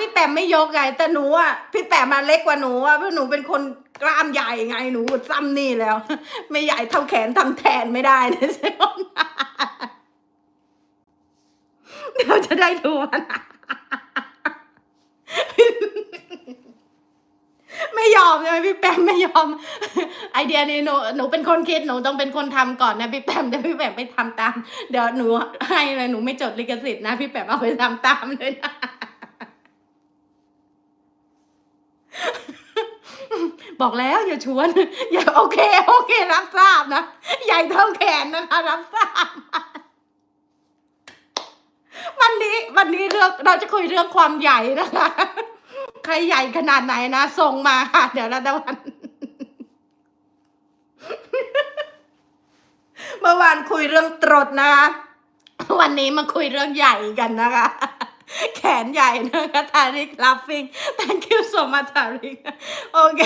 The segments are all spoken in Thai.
พี่แปมไม่ยกไง แต่หนูอะพี่แปมมาเล็กกว่าหนูอะเพราะหนูเป็นคนกล้ามใหญ่ไงหนูซ้ำนี่แล้ว ไม่ใหญ่เท่าแขนทำแทนไม่ได้นะใช่ไหมเดี๋ยวจะได้ดูมันไม่ยอมใช่ไหมพี่แปมไม่ยอม ไอเดียนี้หนูหนูเป็นคนคิดหนูต้องเป็นคนทำก่อนนะพี่แปมเดี๋ยวพี่แปมไปทำตาม เดี๋ยวหนูให้เลยหนูไม่จดลิขสิทธิ์นะพี่แปมเอาไปทำตามเลยนะ บอกแล้วอย่าชวน อย่าโอเค โอเค รับทราบนะ ใหญ่เท่าแขนนะคะ รับทราบ วันนี้วันนี้เรื่องเราจะคุยเรื่องความใหญ่นะคะ ใครใหญ่ขนาดไหนนะ ส่งมาค่ะ เดี๋ยวนะตะวันเมื่อวานคุยเรื่องตรดนะคะ วันนี้มาคุยเรื่องใหญ่กันนะคะแขนใหญ่นะคะทาริก laughing thank you so much ทาริกโอเค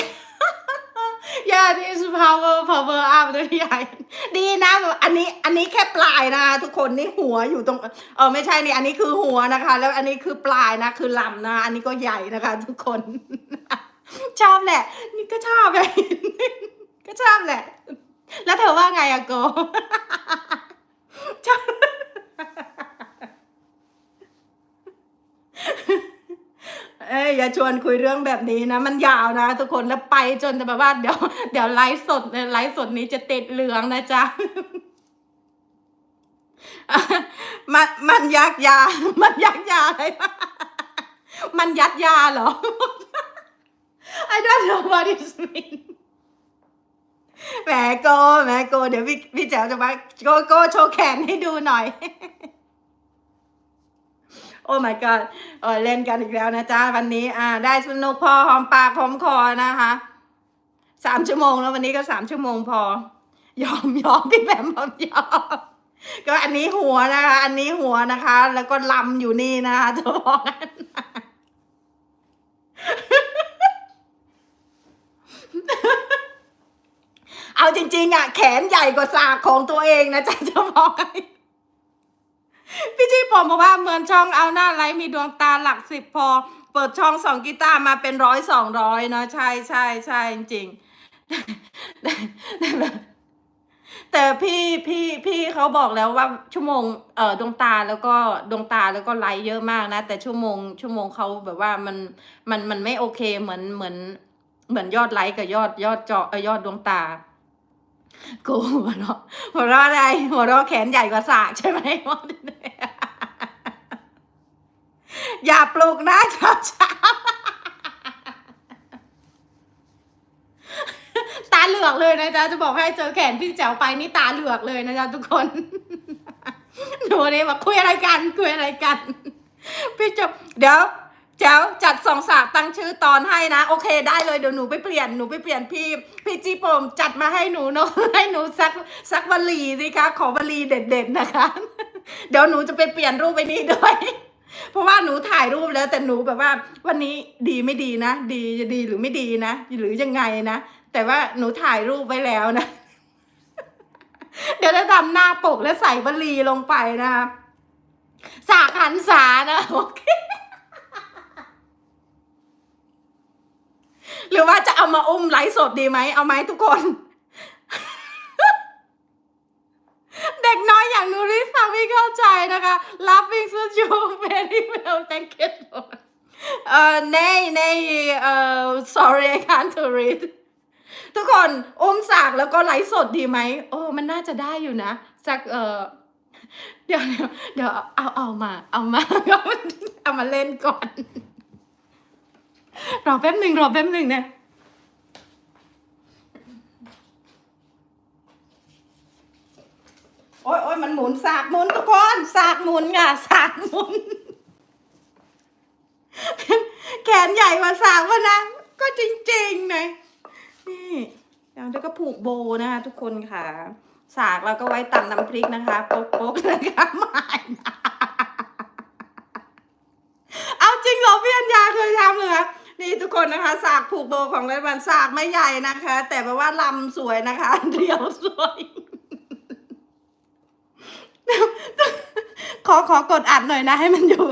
ด้วยใหญ่ดีนะอันนี้อันนี้แค่ปลายนะคะทุกคนนี่หัวอยู่ตรงเออไม่ใช่นี่อันนี้คือหัวนะคะ แล้วอันนี้คือปลายนะคือลำนะอันนี้ก็ใหญ่นะคะ ทุกคน ชอบแหละ นี่ก็ชอบเลยก็ชอบแหละ แล้วเธอว่าไงอะโก ชอบ เอย่าชวนคุยเรื่องแบบนี้นะ มันยาวนะ ทุกคนแล้วไปจนจะแบบว่าเดี๋ยวเดี๋ยวไลฟ์สดไลฟ์สดนี้จะติดเหลืองนะจ๊ะมันมันยักยา มันยักยาอะไรมันยัดยาเหรอ I don't know what it mean แหมโกแหมโก เดี๋ยวพี่พี่แจ๋วจะมาโกโกโชว์แขนให้ดูหน่อย โอ้ my god เออเล่นกันอีกแล้วนะจ๊ะวันนี้อ่าได้สนุกพอหอมปากหอมคอนะคะสามชั่วโมงแล้ววันนี้ก็สามชั่วโมงพอ ยอมยอมพี่แบมบอกยอมก็อันนี้หัวนะคะ อันนี้หัวนะคะ แล้วก็ลำอยู่นี่นะคะจะบอกกันเอาจริง ๆ อะ แขนใหญ่กว่าสากของตัวเองนะจ๊ะจะบอกให้ ผมบอกว่าเหมือนช่องเอาหน้าไลฟ์มีดวงตาหลักสิบพอ เปิดช่องสองกีตาร์มาเป็นร้อยสองร้อยเนาะใช่ใช่ใช่จริงแต่พี่พี่พี่เขาบอกแล้วว่าชั่วโมงเอ่อดวงตาแล้วก็ดวงตาแล้วก็ไลฟ์เยอะมากนะ แต่ชั่วโมง ชั่วโมงเขาแบบว่ามันมันมันไม่โอเคเหมือนเหมือน เหมือนยอดไลค์กับยอดยอดจอเอยอดดวงตากูหัวเราะหัวเราะอะไรหัวเราะแขนใหญ่กว่าสากใช่ไหม อย่าปลุกนะเช้าเช้าตาเหลือกเลยนะจ๊ะจะบอกให้เจอแขนพี่แจ๋วไปนี่ตาเหลือกเลยนะจ๊ะทุกคนหนูนี่บอกคุยอะไรกันคุยอะไรกัน พี่จบเดี๋ยวแจ๋วจัดสองสากตั้งชื่อตอนให้นะ โอเคได้เลยเดี๋ยวหนูไปเปลี่ยนหนูไปเปลี่ยนพี่พี่จีโปมจัดมาให้หนูเนาะให้หนูสักสักวลีสิคะขอวลีเด็ดๆนะคะ เดี๋ยวหนูจะไปเปลี่ยนรูปไปนี่ด้วย เพราะว่าหนูถ่ายรูปแล้วแต่หนูแบบว่า วันนี้ดีไม่ดีนะ ดีจะดีหรือไม่ดีนะ หรือยังไงนะ แต่ว่าหนูถ่ายรูปไว้แล้วนะ เดี๋ยวจะทำหน้าปกและใส่วลีลงไปนะคะสากหันษานะโอเคหรือว่าจะเอามาอุ้มไลฟ์สดดีไหมเอาไหมทุกคน เด็กน้อยอย่างหนูริฟังไม่เข้า ใจนะคะ laughing so you very well thank you เอ่อ nay nay เอ่อ sorry I can't read ทุกคนอมสากแล้วก็ไลฟ์สดดีไหมโอ้มันน่าจะได้อยู่นะสักเอ่อเดี๋ยวเดี๋ยวเอาเอามา เอามาเอามาเล่นก่อน รอแป๊บหนึ่งรอแป๊บหนึ่งนะโอ้ยโอ้ ยมันหมุนสากหมุนทุกคนสากหมุนค่ะสากหมุน แขนใหญ่กว่าสากวะนะก็จริงๆนะนี่แล้วก็ผูกโบนะคะทุกคนค่ะ สากเราก็ไว้ตำน้ำพริกนะคะโป๊กๆนะคะไม่นะเอาจริงเหรอพี่อัญญาเคยทำเลยคะนี่ทุกคนนะคะสากผูกโบของรัฐบาลสากไม่ใหญ่นะคะ แต่แปลว่าลำสวยนะคะเดียวสวย ขอขอกดอัดหน่อยนะให้มันอยู่